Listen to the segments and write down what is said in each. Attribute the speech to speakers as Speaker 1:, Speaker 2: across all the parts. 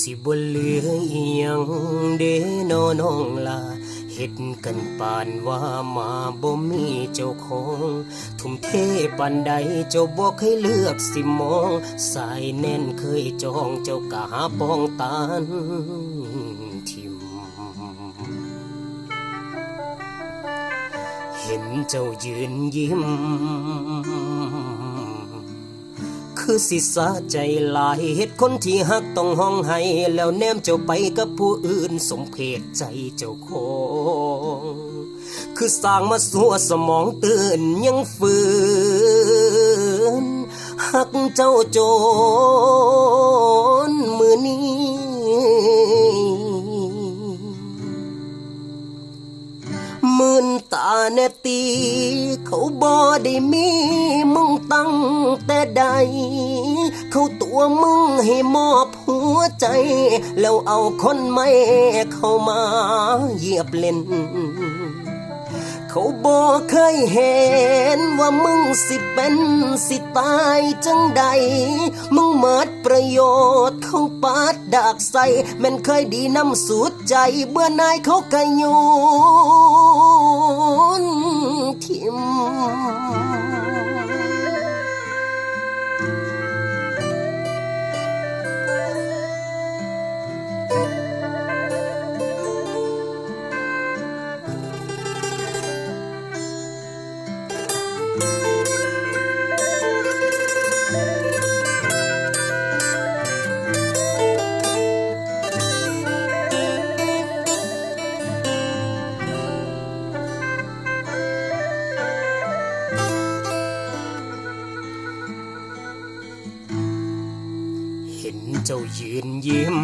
Speaker 1: สิบเหลืออียังเดนอน้องลาเฮ็ดกันปานว่ามาบ่มีเจ้าของ ทุ่มเทปานใดเจ้าบ่เคยเลือกสิมอง สายแน่นเคยจองเจ้ากะหาปองตานทิมเห็นเจ้ายืนยิ้ม คือสิสาใจหลายเหตุคนที่หักต้องห้องให้ แล้วแนมเจ้าไปกับผู้อื่นสมเพศใจเจ้าคง คือสร้างมาสัวสมองตื่นยังฝืนหักเจ้าโจนมือนี้ ตาเนตี เขาบอได้มีมึงตั้งแต่ใด เขาตัวมึงให้มอบหัวใจ แล้วเอาคนไม่เข้ามาเหยียบเล่น เขาบอกเคยเห็นว่ามึงสิเป็นสิตายจังใด มึงเหมิด ประโยชน์เขาปาดดากใส่แม่นเคยดีน้ำสุดใจเบื่อนายเขากระโยนทิม เจ้ายืนยิ้ม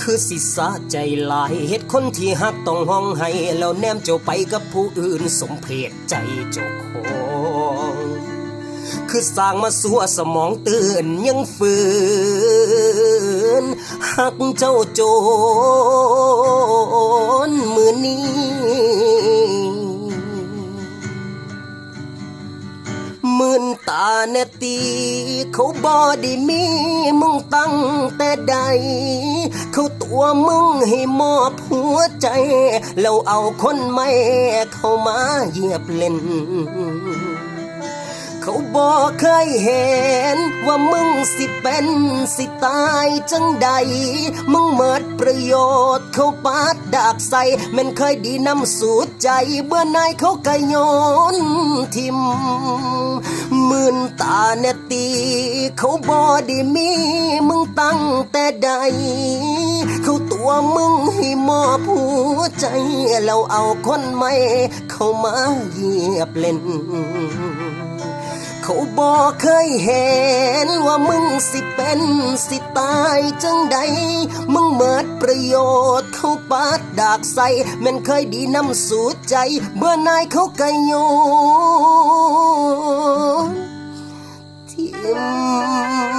Speaker 1: คือสิสาใจหลายเหตุคนที่หักต้องห้องให้ แล้วแนมเจ้าไปกับผู้อื่นสมเพศใจเจ้าของคือสร้างมาสัวสมองตื่นยังฝืนหักเจ้าโจนมือนี้ นตาเนตี เขาบอดีมีมึงตั้งแต่ใด เขาตัวมึงให้มอบหัวใจ แล้วเอาคนไม่เข้ามาเหยียบเล่น เขาบอกเคยเห็น ว่ามึงสิเป็นสิตายจังใด มึงเมิดประโยชน์เขาปาดดากใส่แมันเคยดีนำสูดใจเบื่อนายเขากะโยนทิมมื่นตาเนตี เขาบอด้มี มึงตั้งแต่ใด เขาตัวมึงให้มอบหัวใจแล้วเอาคนไม่ เข้ามาเหยียบเล่น เขาบอกเคยเห็นว่ามึงสิเป็นสิตายจังใด มึงเมิดประโยชน์เขาปาดดากใส่แมันเคยดีน้ำสูดใจ เมื่อนายเขากะโยนทิม